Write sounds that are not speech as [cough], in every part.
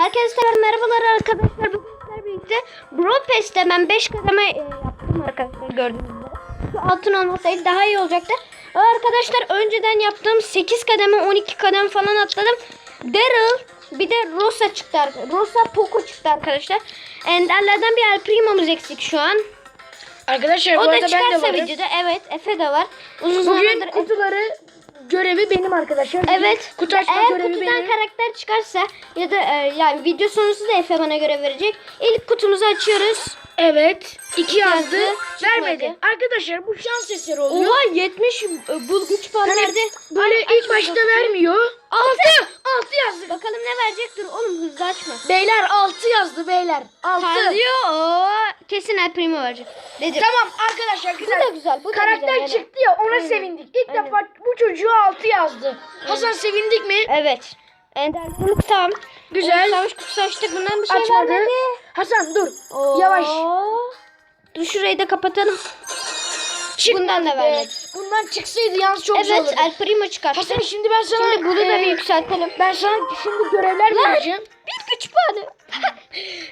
Herkese tekrar merhabalar arkadaşlar. Bugün sizlerle birlikte Pass'te ben 5 kademe e, yaptım arkadaşlar gördüğünüz gibi. Şu altın olmasaydı daha iyi olacaktı. Arkadaşlar önceden yaptığım 8 kademe 12 kademe falan atladım. Daryl bir de Rosa çıktı. Rosa Poco çıktı arkadaşlar. Enderlerden bir El Primo'muz eksik şu an. Arkadaşlar O bu da arada ben de varım. videoda evet Efe de var. Uzun Bugün kutuları görevi benim arkadaşlar. Evet. Kutu açma Eğer görevi kutudan benim. karakter çıkarsa ya da e, yani video sonusu da Efe bana göre verecek. İlk kutumuzu açıyoruz. Evet. iki yazdı. yazdı, Vermedi. Arkadaşlar bu şans eseri oluyor. Oha 70 e, bul güç Hani verdi. Böyle Ay, ilk aç başta vermiyor. 6. 6 yazdı. Bakalım ne verecek dur oğlum hızlı açma. Beyler 6 yazdı beyler. 6. Parlıyor. Oo, kesin El Primo verecek. Dedim. Tamam arkadaşlar Bu güzel. da güzel. Bu da Karakter güzel. çıktı ya ona Aynen. sevindik. İlk Aynen. defa bu çocuğu 6 yazdı. Hasan sevindik mi? Evet. Ender Bulut tamam. Güzel. Evet, savaş kutusu açtık. Bundan bir şey Açmadı. vermedi. Hasan dur. Oo. Yavaş. Dur şurayı da kapatalım. Çıkmadı Bundan da vermedi. Bundan çıksaydı yalnız çok zor Evet. El Primo çıkarttı. Hasan şimdi ben sana Şimdi bunu da e, bir yükseltelim. ben sana şimdi görevler Lan! vereceğim. Bir güç puanı.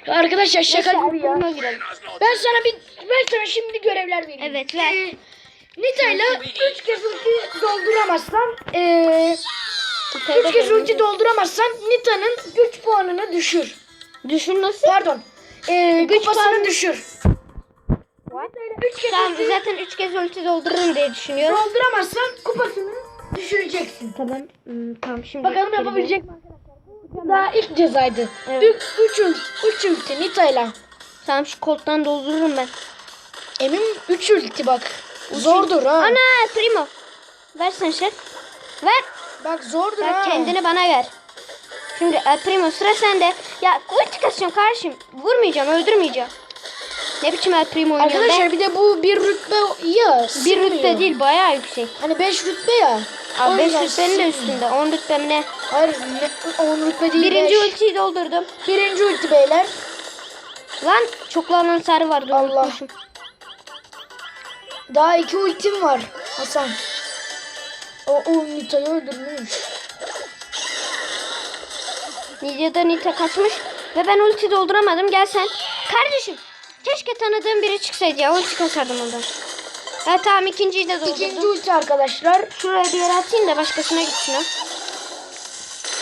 [laughs] Arkadaşlar şaka Neyse, gibi ya. Ben sana bir ben sana şimdi görevler vereyim. Evet, ver. Ee, Nita'yla 3 kez dolduramazsan eee 3 kez ulti dolduramazsan Nita'nın güç puanını düşür. Düşün nasıl? Pardon. Eee Güç kupasını puanı- düşür. What? 3 kez Tamam ulti zaten 3 kez ulti doldururum diye düşünüyorum. dolduramazsan kupasını düşüreceksin. Tamam. Hmm, tamam şimdi. Bakalım yapabilecek mi arkadaşlar? Daha ilk cezaydı. Evet. 3 ulti, 3 ulti Nita'yla. Tamam şu koltuktan doldururum ben. Emin 3 ulti bak. Zordur ha. Ana Primo. Ver sen şey. Ver. Bak zordur ha. kendini bana ver. Şimdi El Primo sıra sende. Ya ulti kasacağım kardeşim. Vurmayacağım öldürmeyeceğim. Ne biçim El Primo oynuyor Arkadaşlar be? bir de bu bir rütbe ya. Bir rütbe değil bayağı yüksek. Hani 5 rütbe ya. Abi O 5 yüzden rütbenin de üstünde. 10 rütbe mi ne? Hayır ne, 10 rütbe değil Birinci beş. ultiyi doldurdum. Birinci ulti beyler. Lan çok lanan sarı vardı. Allah. unutmuşum. Daha iki ultim var Hasan. O, o Nita'yı öldürmüş. Nidya'da Nita kaçmış ve ben ulti dolduramadım. Gel sen. Kardeşim keşke tanıdığım biri çıksaydı ya. Ulti kasardım ondan. Evet tamam ikinciyi de doldurdum. İkinci ulti arkadaşlar. Şuraya bir yere atayım da başkasına gitsin o.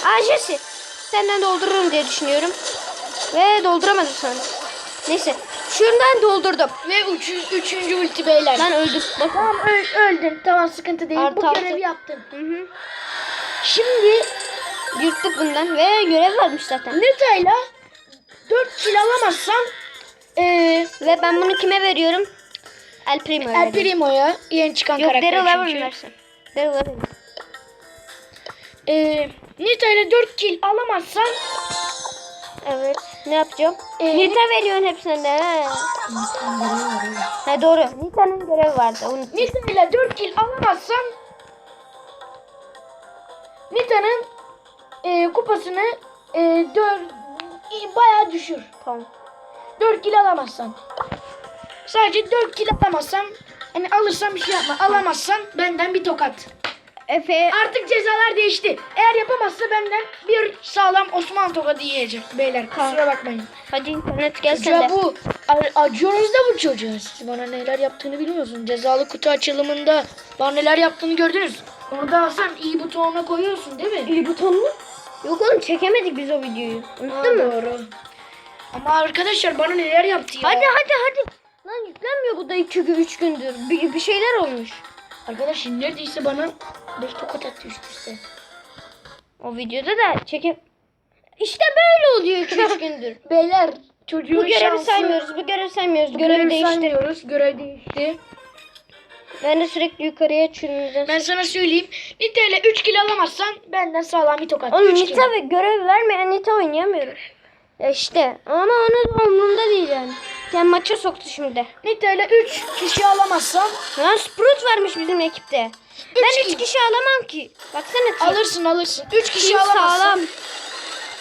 Aa Jesse. Senden doldururum diye düşünüyorum. Ve dolduramadım sanırım. Neyse. Şuradan doldurdum. Ve üç, üçüncü ulti beyler. Ben öldüm. Bak. Tamam öl, öldün. Tamam sıkıntı değil. Artı Bu altı. görevi yaptın. Hı hı. Şimdi Yırttık bundan ve görev varmış zaten. Nita'yla 4 kill alamazsan eee Ve ben bunu kime veriyorum? El Primo'ya El veriyorum. Primo'ya yeni çıkan Yok karakter Daryl'a mı çünkü. versin? Daryl'a verin. Eee Nita ile 4 kill alamazsan Evet. Ne yapacağım? Ee, Nita veriyorsun hepsine. He. Ha doğru. Nita'nın görevi vardı. Unuttum. Nita ile 4 kill alamazsan Nita'nın eee kupasını eee dör, e, bayağı düşür. Tamam. 4 kill alamazsan. Sadece 4 kill alamazsan hani alırsan bir şey yapma. Alamazsan benden bir tokat. Efe. Artık cezalar değişti. Eğer yapamazsa benden bir sağlam Osman tokadı yiyecek beyler. Kusura bakmayın. Hadi internet gel sen Ya de. bu a- acıyorsunuz da bu çocuğa. Siz bana neler yaptığını biliyorsun. Cezalı kutu açılımında bana neler yaptığını gördünüz. Orada Hasan iyi butonuna koyuyorsun değil mi? İyi butonlu. Yok oğlum çekemedik biz o videoyu. Ha, Unuttun mu? doğru. Ama arkadaşlar bana neler yaptı ya. Hadi hadi hadi. Lan yüklenmiyor bu da 2 gün 3 gündür. Bir, bir şeyler olmuş. Arkadaşlar neredeyse bana 5 tokat attı üst üste. O videoda da çekim. İşte böyle oluyor 2-3 [laughs] gündür. Beyler çocuğun Bu görevi şansı. saymıyoruz. Bu görevi saymıyoruz. Bu Görevi görevi değiştir. saymıyoruz. Görev değişti. Ben de sürekli yukarıya çürümüzden. Ben sana söyleyeyim. Nita ile 3 kill alamazsan benden sağlam bir tokat. Oğlum Nita kill. ve görev vermeyen Nita oynayamıyorum. Ya işte ama onun umurumda değil yani. Sen maça soktu şimdi. Nita ile 3 kişi alamazsan Lan Sprout varmış bizim ekipte. ben kişi. 3 kişi alamam ki. Baksana ki. alırsın alırsın. 3 kişi Kim alamazsan. sağlam.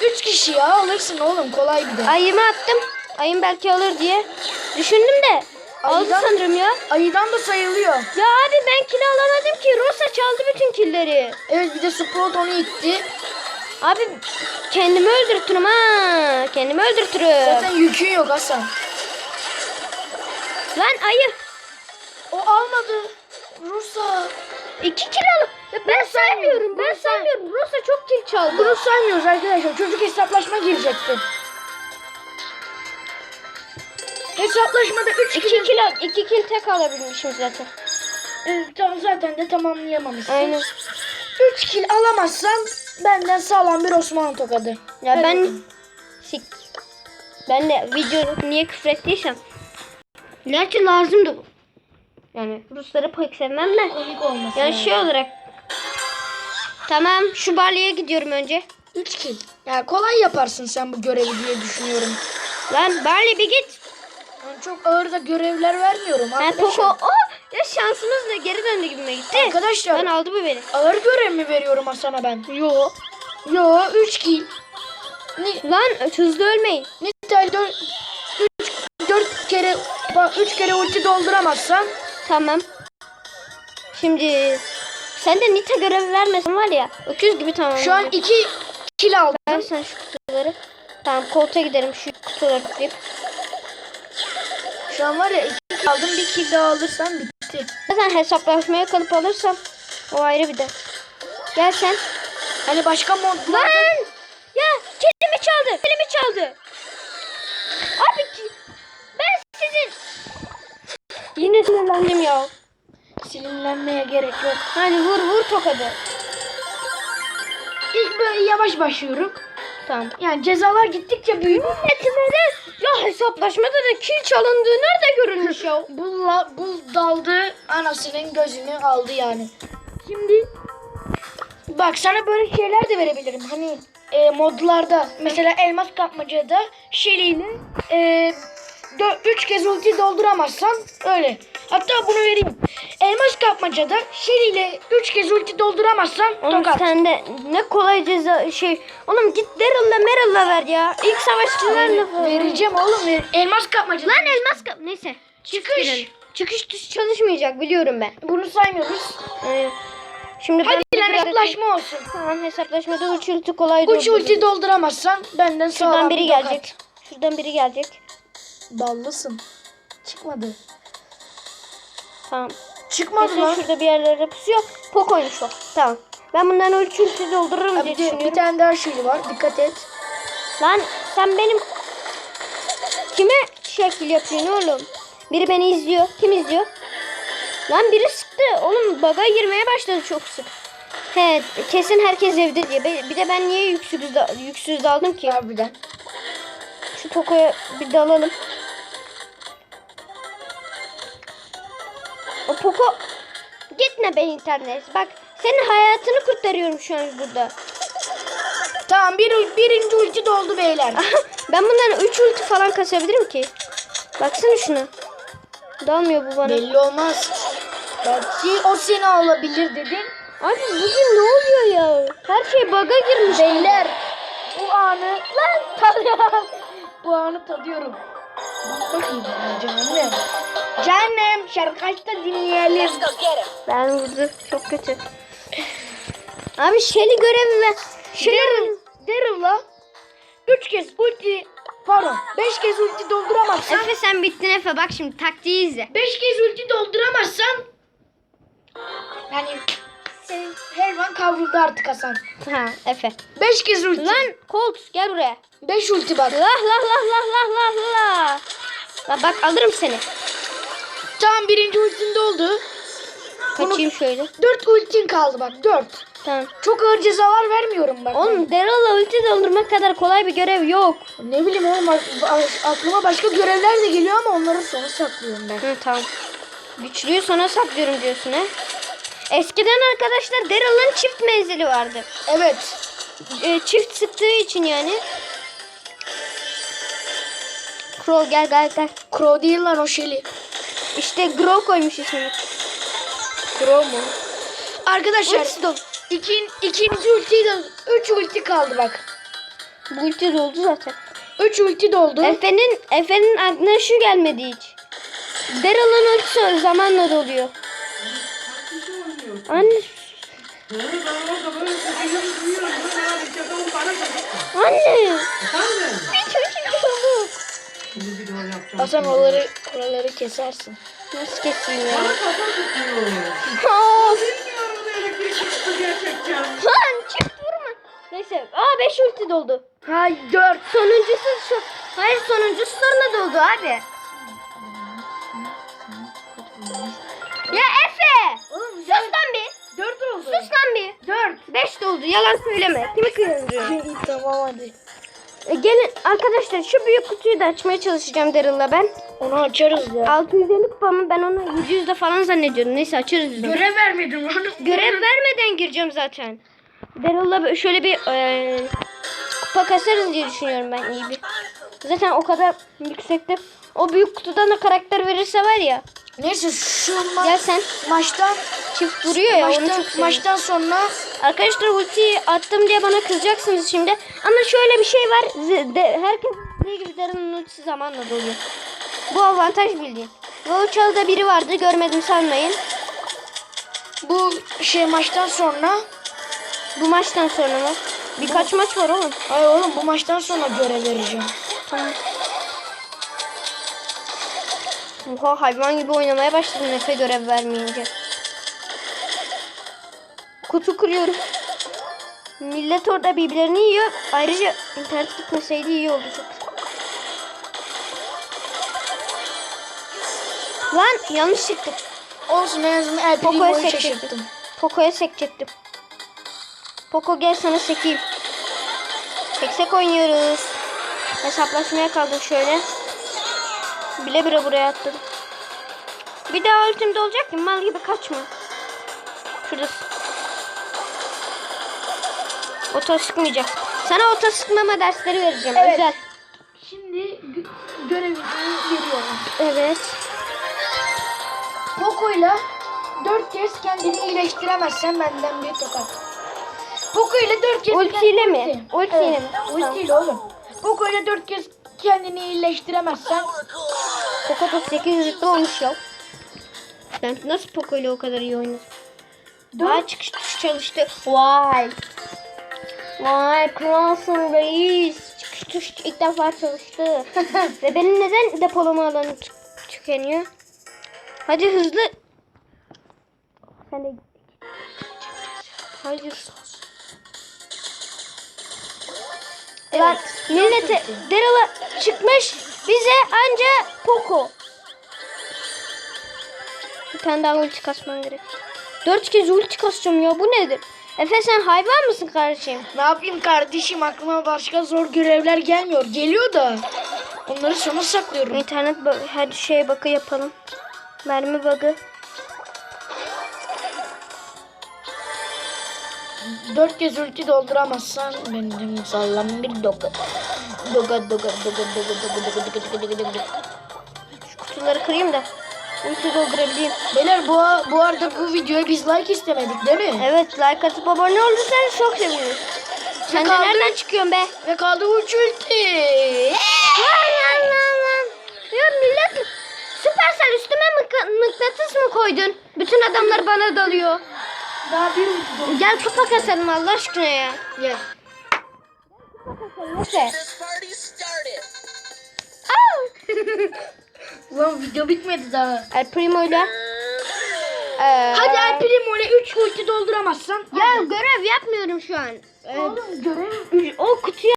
3 kişi ya alırsın oğlum kolay bir de. Ayımı attım. Ayım belki alır diye. Düşündüm de. Aldı Ayıdan- sanırım ya. Ayıdan da sayılıyor. Ya abi ben kill alamadım ki. Rosa çaldı bütün killleri. Evet bir de Sprout onu itti. Abi kendimi öldürtürüm ha. Kendimi öldürtürüm. Zaten yükün yok Hasan. Lan ayı. O almadı. Rusa. İki kill al. Ya ben saymıyorum. Ben saymıyorum. Rosa çok kill çaldı. Bunu saymıyoruz arkadaşlar. Çocuk hesaplaşma girecekti. Hesaplaşmada 3 İki kill al. İki kill tek alabilmişim zaten. Tamam zaten de tamamlayamamışsın. Aynen. 3 kill alamazsan benden sağlam bir Osmanlı tokadı. Ya ben sik. Ben de videoda niye küfür ettiysem. Gerçi lazımdı bu. Yani Rusları pek sevmem de. komik olmasın. Yani şey olarak. Tamam şu Bali'ye gidiyorum önce. 3 kill. Ya kolay yaparsın sen bu görevi diye düşünüyorum. Lan Bali bir git. Ben çok ağır da görevler vermiyorum Ben. Poco. Oh, ya şansımızla geri döndü gibime gitti. Arkadaşlar Ben aldı bu beni. ağır görev mi veriyorum Hasan'a ben? Yo. Yo 3 kill. Ni, Lan hızlı ölmeyin. Nitel 4 3 4 kere 3 kere ulti dolduramazsan Tamam. Şimdi sen de Nita görevi vermesen var ya öküz gibi tamam. şu an 2 kill aldım. Ver sen şu kutuları. Tamam koltuğa giderim şu kutuları toplayıp. Şu an var ya 2 kill aldım. Bir kill daha alırsam bitti. Zaten hesaplaşmaya kalıp alırsam o ayrı bir de. Gel sen. Hani başka mod Lan! Ya kelimi çaldı. Kelimi çaldı. Abi sinirlendim ya. sinirlenmeye gerek yok. Hani vur vur tokadı. İlk böyle yavaş başlıyorum. Tamam. Yani cezalar gittikçe büyüyor. Etmede ya hesaplaşmada da kil çalındığı nerede görülmüş ya? [laughs] Bulla, bul daldı anasının gözünü aldı yani. Şimdi bak sana böyle şeyler de verebilirim. Hani e, modlarda mesela elmas kapmacada Shelly ile e, 3 kez ulti dolduramazsan öyle. Hatta bunu vereyim. Elmas kapmacada Shelly ile 3 kez ulti dolduramazsan Oğlum tokat. sen de ne kolay ceza şey. Oğlum git Daryl'la Meryl'la ver ya. İlk savaşçılarla falan. Vereceğim oğlum. Ver. Elmas kapmacada. Lan elmas kap. Neyse. Çıkış. girelim. Çıkış tuş çalışmayacak biliyorum ben. Bunu saymıyoruz. Ee, şimdi Hadi ben lan biraz- hesaplaşma olsun. Tamam hesaplaşmada uç ulti kolay 3 doldurdum. ulti dolduramazsan benden sağlam Şuradan biri gelecek. Şuradan biri gelecek. Ballısın. Çıkmadı. Tamam. Çıkmadı Kesin lan. şurada bir yerlerde pusuyor. Poco'ymuş o. Tamam. Ben bundan ulti doldururum diye bir, de- düşünüyorum. bir tane daha şey var. Dikkat et. Lan sen benim kime şekil yapıyorsun oğlum? Biri beni izliyor. Kim izliyor? Lan biri sıktı. Oğlum baga girmeye başladı çok sık. He kesin herkes evde diye. Bir de ben niye yüksüz, da, yüksüz daldım ki? Harbiden. Şu Poco'ya bir dalalım. O Poco gitme be internet. Bak senin hayatını kurtarıyorum şu an burada. Tamam bir, birinci ulti doldu beyler. ben bundan 3 ulti falan kasabilirim ki. Baksana şuna. Dalmıyor bu bana. Belli olmaz. Belki o seni alabilir dedin. Abi bugün ne oluyor ya? Her şey baga girmiş. Beyler bu anı lan [laughs] tadıyorum. bu anı tadıyorum. Bak bakayım canım. Canım şarkı aç da dinleyelim. Ben vurdu. Çok kötü. Abi Shelly görevi ver. Daryl, Daryl'la 3 kez ulti pardon 5 kez ulti dolduramazsan Efe sen bittin Efe. Bak şimdi taktiği izle. 5 kez ulti dolduramazsan yani senin helvan kavruldu artık Hasan. Ha Efe. 5 kez ulti. Lan Colt gel buraya. 5 ulti bak. Lah lah lah lah lah lah lah. La bak alırım seni. Tamam birinci ultin doldu. Kaçayım şöyle. 4 ultin kaldı bak 4. Tamam. Çok ağır cezalar vermiyorum bak. Oğlum Daryl'la ulti doldurmak kadar kolay bir görev yok. Ne bileyim oğlum aklıma başka görevler de geliyor ama onları sona saklıyorum ben. Hı, tamam. Güçlüyü sana saklıyorum diyorsun ha. Eskiden arkadaşlar Daryl'ın çift menzili vardı. Evet. Ee, çift sıktığı için yani. Crow gel gel gel. Crow değil lan o Shelly. İşte Grow koymuş ismini. Crow mu? Arkadaşlar dolu. ikin, ikinci ulti de 3 ulti kaldı bak. Bu ulti doldu zaten. 3 ulti doldu. Efe'nin Efe'nin aklına şu gelmedi hiç. Daryl'ın ultisi zamanla doluyor. Anne Hı, ben orada Şimdi video yapacağım. Hasan oraları, oraları kesersin. Nasıl keseyim ya? Bana kafa tutuyor. Bilmiyorum elektrik çıktı gerçekten. Lan çift vurma. Neyse. Aa 5 ulti doldu. Hayır dört. Sonuncusu şu. Hayır sonuncusu sonra doldu abi. Ya Efe. Oğlum Sus lan bir. Dört oldu. Sus lan bir. Dört. 5 doldu. Yalan söyleme. Kimi kıyandırıyorsun? tamam hadi. E, gelin arkadaşlar şu büyük kutuyu da açmaya çalışacağım Daryl'la ben. Onu açarız ya. 650 kupamı ben onu 700'de falan zannediyorum. Neyse açarız biz onu. Görev vermedim onu. Görev vermeden gireceğim zaten. Daryl'la şöyle bir e, kupa kasarız diye düşünüyorum ben iyi bir. Zaten o kadar yüksekte. O büyük kutudan da karakter verirse var ya. Neyse şu ma- Gel sen maçtan çift vuruyor ya onu çok maçtan, seviyorum. maçtan sonra Arkadaşlar ultiyi attım diye bana kızacaksınız şimdi. Ama şöyle bir şey var. Z- de- herkes dediği gibi ultisi zamanla doluyor. Bu avantaj bildiğin. Ve o çalıda biri vardı görmedim sanmayın. bu şey maçtan sonra Bu maçtan sonra mı? Birkaç maç var oğlum. Ay oğlum bu maçtan sonra görev vereceğim. Tamam. Oha hayvan gibi oynamaya başladım Efe görev vermeyince. Kutu kırıyorum. Millet orada birbirlerini yiyor. Ayrıca internet gitmeseydi iyi çok. Lan yanlış çıktı. Olsun en azından El Poco'ya sekecektim. Poco'ya sekecektim. Poco gel sana sekeyim. Seksek oynuyoruz. Hesaplaşmaya kaldım şöyle. Bile bile buraya atladım. Bir daha ultimde olacak ki mal gibi kaçma. Şurada. Ota sıkmayacak. Sana ota sıkmama dersleri vereceğim. Evet. Özel. Şimdi gö- görevimi veriyorum. Evet. Poco'yla dört kez kendini iyileştiremezsen benden bir tokat. Poco'yla dört kez Ultiyle mi? Ultiyle Evet, mi? Ultiyle oğlum. Poco'yla dört kez kendini iyileştiremezsen Poco da 8 rütbe olmuş ya. Ben nasıl Poco ile o kadar iyi oynadım? Daha çıkış çalıştı. Vay. Vay kralsın reis. Çıkış tuş ilk defa çalıştı. [laughs] Ve benim neden depolama alanı tü- tükeniyor? Hadi hızlı. Sen de Hayır. Lan millete Daryl'a çıkmış bize anca Poco. Bir tane daha ulti kasman gerek. Dört kez ulti kasacağım ya bu nedir? Efe sen hayvan mısın kardeşim? ne yapayım kardeşim aklıma başka zor görevler gelmiyor. Geliyor da onları sona saklıyorum. İnternet her şeye bakı yapalım. Mermi bug'ı. Dört kez ulti dolduramazsan benim sallam bir doga. Doga doga doga doga doga doga doga doga doga doga. Şu kutuları kırayım da ulti doldurabileyim. Beyler bu, bu arada bu videoya biz like istemedik değil mi? Evet like atıp abone olursanız çok sevinirim. Sen de kaldı. nereden çıkıyorsun be? Ve kaldı üç ulti. Lan lan lan lan. Ya millet Süpersel üstüme mık- mıknatıs mı koydun? Bütün adamlar bana dalıyor. Daha bir. Gel kupa kasalım Allah aşkına ya. Gel. Neyse. This party started. Ulan video bitmedi daha. El Primo'yla. Ee, Hadi El Primo ile 3 ulti dolduramazsan. Ya görev yapmıyorum şu an. Ee, Oğlum görev o kutuyu